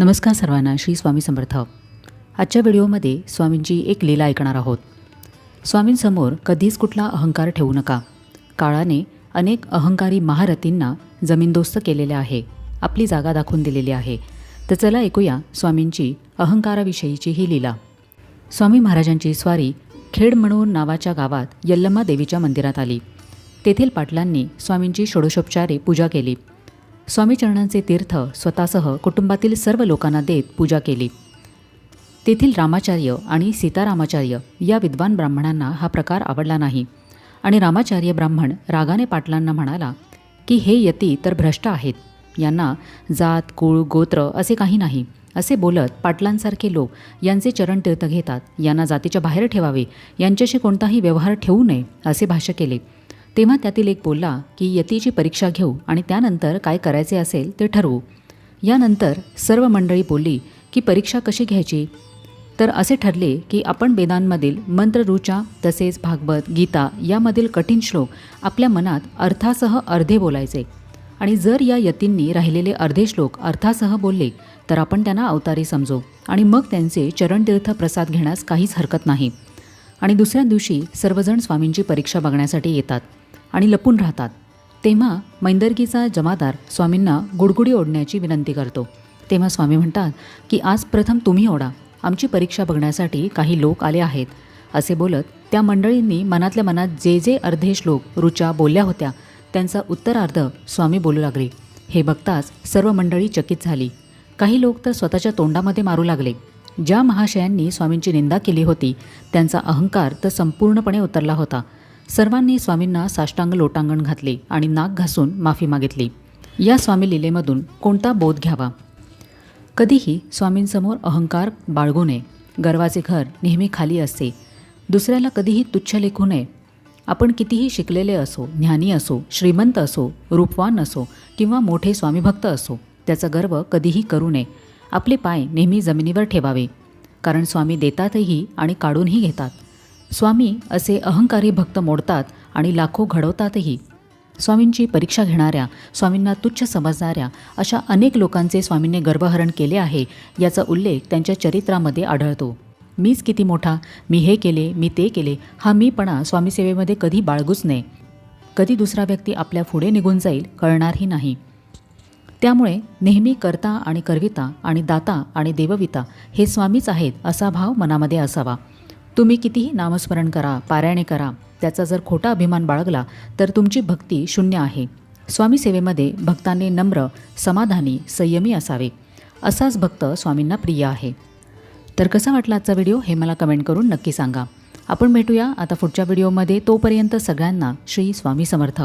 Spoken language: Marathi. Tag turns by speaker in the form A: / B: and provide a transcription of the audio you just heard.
A: नमस्कार सर्वांना श्री स्वामी समर्थ. आजच्या व्हिडिओमध्ये स्वामींची एक लीला ऐकणार आहोत. स्वामींसमोर कधीच कुठला अहंकार ठेवू नका. काळाने अनेक अहंकारी महारथींना जमीनदोस्त केलेले आहे आपली जागा दाखवून दिलेली आहे. तर चला ऐकूया स्वामींची अहंकाराविषयीची ही लीला. स्वामी महाराजांची स्वारी खेडमणूर नावाच्या गावात यल्लम्मा देवीच्या मंदिरात आली. तेथील पाटलांनी स्वामींची षोडशोपचारे पूजा केली. स्वामीचरणांचे तीर्थ स्वतःसह कुटुंबातील सर्व लोकांना देत पूजा केली. तेथील रामाचार्य आणि सीतारामाचार्य या विद्वान ब्राह्मणांना हा प्रकार आवडला नाही. आणि रामाचार्य ब्राह्मण रागाने पाटलांना म्हणाला की हे यती तर भ्रष्ट आहेत. यांना जात कुळ गोत्र असे काही नाही. असे बोलत पाटलांसारखे लोक यांचे चरण तीर्थ घेतात. यांना जातीच्या बाहेर ठेवावे. यांच्याशी कोणताही व्यवहार ठेवू नये असे भाष्य केले. तेव्हा त्यातील एक बोलला की यतीची परीक्षा घेऊ आणि त्यानंतर काय करायचे असेल ते ठरवू. यानंतर सर्व मंडळी बोलली की परीक्षा कशी घ्यायची? तर असे ठरले की आपण वेदांमधील मंत्ररुचा तसेच भागवत गीता यामधील कठीण श्लोक आपल्या मनात अर्थासह अर्धे बोलायचे आणि जर या यतींनी राहिलेले अर्धे श्लोक अर्थासह बोलले तर आपण त्यांना अवतारी समजू आणि मग त्यांचे चरणतीर्थ प्रसाद घेण्यास काहीच हरकत नाही. आणि दुसऱ्या दिवशी सर्वजण स्वामींची परीक्षा बघण्यासाठी येतात. आणि लपून राहतात. तेव्हा मैंदर्गीचा जमादार स्वामींना गुडगुडी ओढण्याची विनंती करतो. तेव्हा स्वामी म्हणतात की आज प्रथम तुम्ही ओढा. आमची परीक्षा बघण्यासाठी काही लोक आले आहेत. असे बोलत त्या मंडळींनी मनातल्या मनात जे जे अर्धे श्लोक रुचा बोलल्या होत्या त्यांचा उत्तरार्ध स्वामी बोलू लागले. हे बघताच सर्व मंडळी चकित झाली. काही लोक तर स्वतःच्या तोंडामध्ये मारू लागले. ज्या महाशयांनी स्वामींची निंदा केली होती त्यांचा अहंकार तर संपूर्णपणे उतरला होता. सर्वांनी स्वामींना साष्टांग लोटांगण घातले आणि नाक घासून माफी मागितली. या स्वामी लीलेमधून कोणता बोध घ्यावा? कधीही स्वामींसमोर अहंकार बाळगू नये. गर्वाचे घर नेहमी खाली असते. दुसऱ्याला कधीही तुच्छ लेखू नये. आपण कितीही शिकलेले असो ज्ञानी असो श्रीमंत असो रूपवान असो किंवा मोठे स्वामीभक्त असो त्याचा गर्व कधीही करू नये. आपले पाय नेहमी जमिनीवर ठेवावे. कारण स्वामी देतातही आणि काढूनही घेतात. स्वामी असे अहंकारी भक्त मोडतात आणि लाखो घडवतातही. स्वामींची परीक्षा घेणाऱ्या स्वामींना तुच्छ समजणाऱ्या अशा अनेक लोकांचे स्वामींनी गर्भहरण केले आहे याचा उल्लेख त्यांच्या चरित्रामध्ये आढळतो. मीच किती मोठा मी हे केले मी ते केले हा मीपणा स्वामीसेवेमध्ये कधी बाळगूच नये. कधी दुसरा व्यक्ती आपल्या पुढे निघून जाईल कळणारही नाही. त्यामुळे नेहमी करता आणि करविता आणि दाता आणि देवविता हे स्वामीच आहेत असा भाव मनामध्ये असावा. तुम्ही कितीही नामस्मरण करा पारायणे करा त्याचा जर खोटा अभिमान बाळगला तर तुमची भक्ती शून्य आहे. स्वामी सेवेमध्ये भक्तांनी नम्र समाधानी संयमी असावे. असाच भक्त स्वामींना प्रिय आहे. तर कसा वाटला आजचा व्हिडिओ हे मला कमेंट करून नक्की सांगा. आपण भेटूया आता पुढच्या व्हिडिओमध्ये. तोपर्यंत सगळ्यांना श्री स्वामी समर्थ.